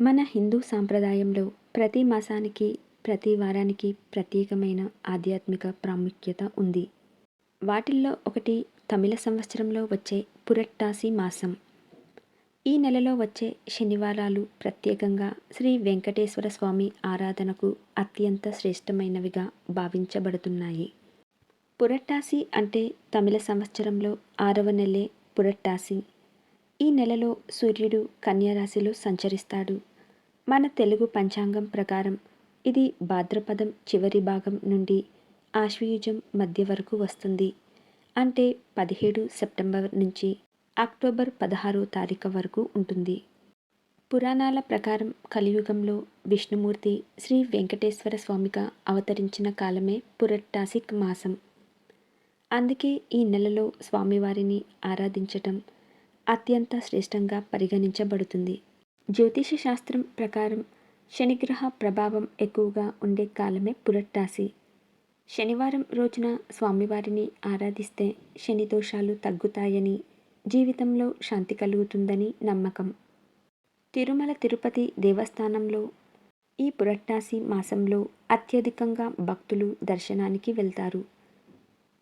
మన హిందూ సాంప్రదాయంలో ప్రతి మాసానికి ప్రతి వారానికి ప్రత్యేకమైన ఆధ్యాత్మిక ప్రాముఖ్యత ఉంది. వాటిల్లో ఒకటి తమిళ సంవత్సరంలో వచ్చే పురట్టాసి మాసం. ఈ నెలలో వచ్చే శనివారాలు ప్రత్యేకంగా శ్రీ వెంకటేశ్వర స్వామి ఆరాధనకు అత్యంత శ్రేష్టమైనవిగా భావించబడుతున్నాయి. పురట్టాసి అంటే తమిళ సంవత్సరంలో ఆరవ నెలే పురట్టాసి. ఈ నెలలో సూర్యుడు కన్యారాశిలో సంచరిస్తాడు. మన తెలుగు పంచాంగం ప్రకారం ఇది భాద్రపదం చివరి భాగం నుండి ఆశ్వయుజం మధ్య వరకు వస్తుంది. అంటే పదిహేడు సెప్టెంబర్ నుంచి అక్టోబర్ పదహారో తారీఖు వరకు ఉంటుంది. పురాణాల ప్రకారం కలియుగంలో విష్ణుమూర్తి శ్రీ వెంకటేశ్వర స్వామిగా అవతరించిన కాలమే పురట్టాసిక్ మాసం. అందుకే ఈ నెలలో స్వామివారిని ఆరాధించటం అత్యంత శ్రేష్టంగా పరిగణించబడుతుంది. జ్యోతిష శాస్త్రం ప్రకారం శనిగ్రహ ప్రభావం ఎక్కువగా ఉండే కాలమే పురట్టాసి శనివారం రోజున స్వామివారిని ఆరాధిస్తే శని దోషాలు తగ్గుతాయని జీవితంలో శాంతి కలుగుతుందని నమ్మకం. తిరుమల తిరుపతి దేవస్థానంలో ఈ పురట్టాసి మాసంలో అత్యధికంగా భక్తులు దర్శనానికి వెళ్తారు.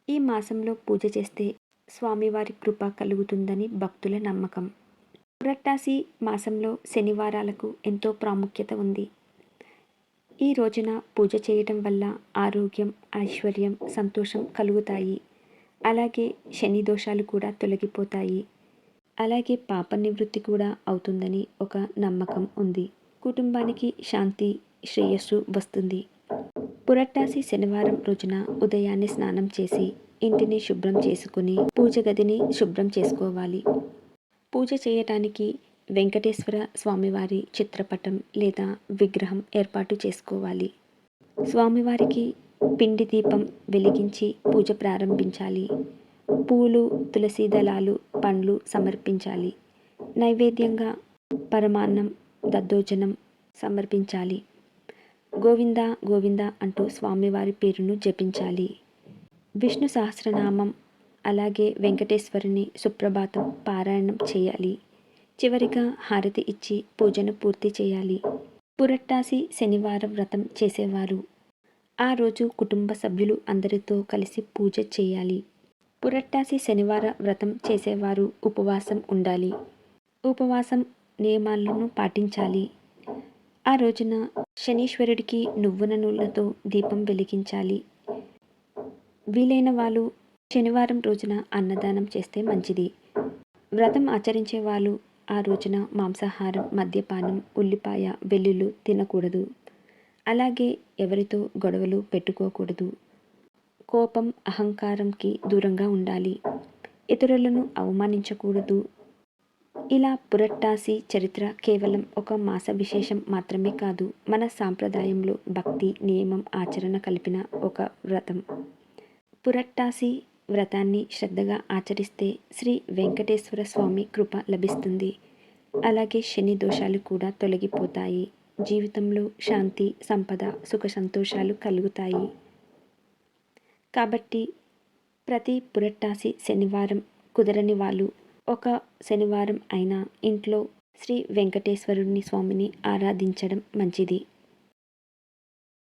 ఈ మాసంలో పూజ చేస్తే స్వామివారి కృప కలుగుతుందని భక్తుల నమ్మకం. పురట్టాసి మాసంలో శనివారాలకు ఎంతో ప్రాముఖ్యత ఉంది. ఈ రోజున పూజ చేయటం వల్ల ఆరోగ్యం ఐశ్వర్యం సంతోషం కలుగుతాయి. అలాగే శని దోషాలు కూడా తొలగిపోతాయి. అలాగే పాప నివృత్తి కూడా అవుతుందని ఒక నమ్మకం ఉంది. కుటుంబానికి శాంతి శ్రేయస్సు వస్తుంది. పురట్టాసి శనివారం రోజున ఉదయాన్నే స్నానం చేసి ఇంటిని శుభ్రం చేసుకుని పూజ గదిని శుభ్రం చేసుకోవాలి. పూజ చేయటానికి వెంకటేశ్వర స్వామివారి చిత్రపటం లేదా విగ్రహం ఏర్పాటు చేసుకోవాలి. స్వామివారికి పిండి దీపం వెలిగించి పూజ ప్రారంభించాలి. పూలు తులసి దళాలు పండ్లు సమర్పించాలి. నైవేద్యంగా పరమాన్నం దద్దోజనం సమర్పించాలి. గోవింద గోవింద అంటూ స్వామివారి పేరును జపించాలి. విష్ణు సహస్రనామం అలాగే వెంకటేశ్వరుని సుప్రభాతం పారాయణం చేయాలి. చివరిగా హారతి ఇచ్చి పూజను పూర్తి చేయాలి. పురట్టాసి శనివారం వ్రతం చేసేవారు. ఆ రోజు కుటుంబ సభ్యులు అందరితో కలిసి పూజ చేయాలి. పురట్టాసి శనివార వ్రతం చేసేవారు ఉపవాసం ఉండాలి. ఉపవాసం నియమాలను పాటించాలి. ఆ రోజున శనీశ్వరుడికి నువ్వున నూనెతో దీపం వెలిగించాలి. వీలైన వాళ్ళు శనివారం రోజున అన్నదానం చేస్తే మంచిది. వ్రతం ఆచరించే వాళ్ళు ఆ రోజున మాంసాహారం మద్యపానం ఉల్లిపాయ వెల్లుల్లు తినకూడదు. అలాగే ఎవరితో గొడవలు పెట్టుకోకూడదు. కోపం అహంకారంకి దూరంగా ఉండాలి. ఇతరులను అవమానించకూడదు. ఇలా పురట్టాసి చరిత్ర కేవలం ఒక మాస విశేషం మాత్రమే కాదు మన సాంప్రదాయంలో భక్తి నియమం ఆచరణ కలిపిన ఒక వ్రతం. పురట్టాసి వ్రతాన్ని శ్రద్ధగా ఆచరిస్తే శ్రీ వెంకటేశ్వర స్వామి కృప లభిస్తుంది. అలాగే శని దోషాలు కూడా తొలగిపోతాయి. జీవితంలో శాంతి సంపద సుఖ సంతోషాలు కలుగుతాయి. కాబట్టి ప్రతి పురట్టాసి శనివారం కుదరని వాళ్ళు ఒక శనివారం అయినా ఇంట్లో శ్రీ వెంకటేశ్వరుని స్వామిని ఆరాధించడం మంచిది.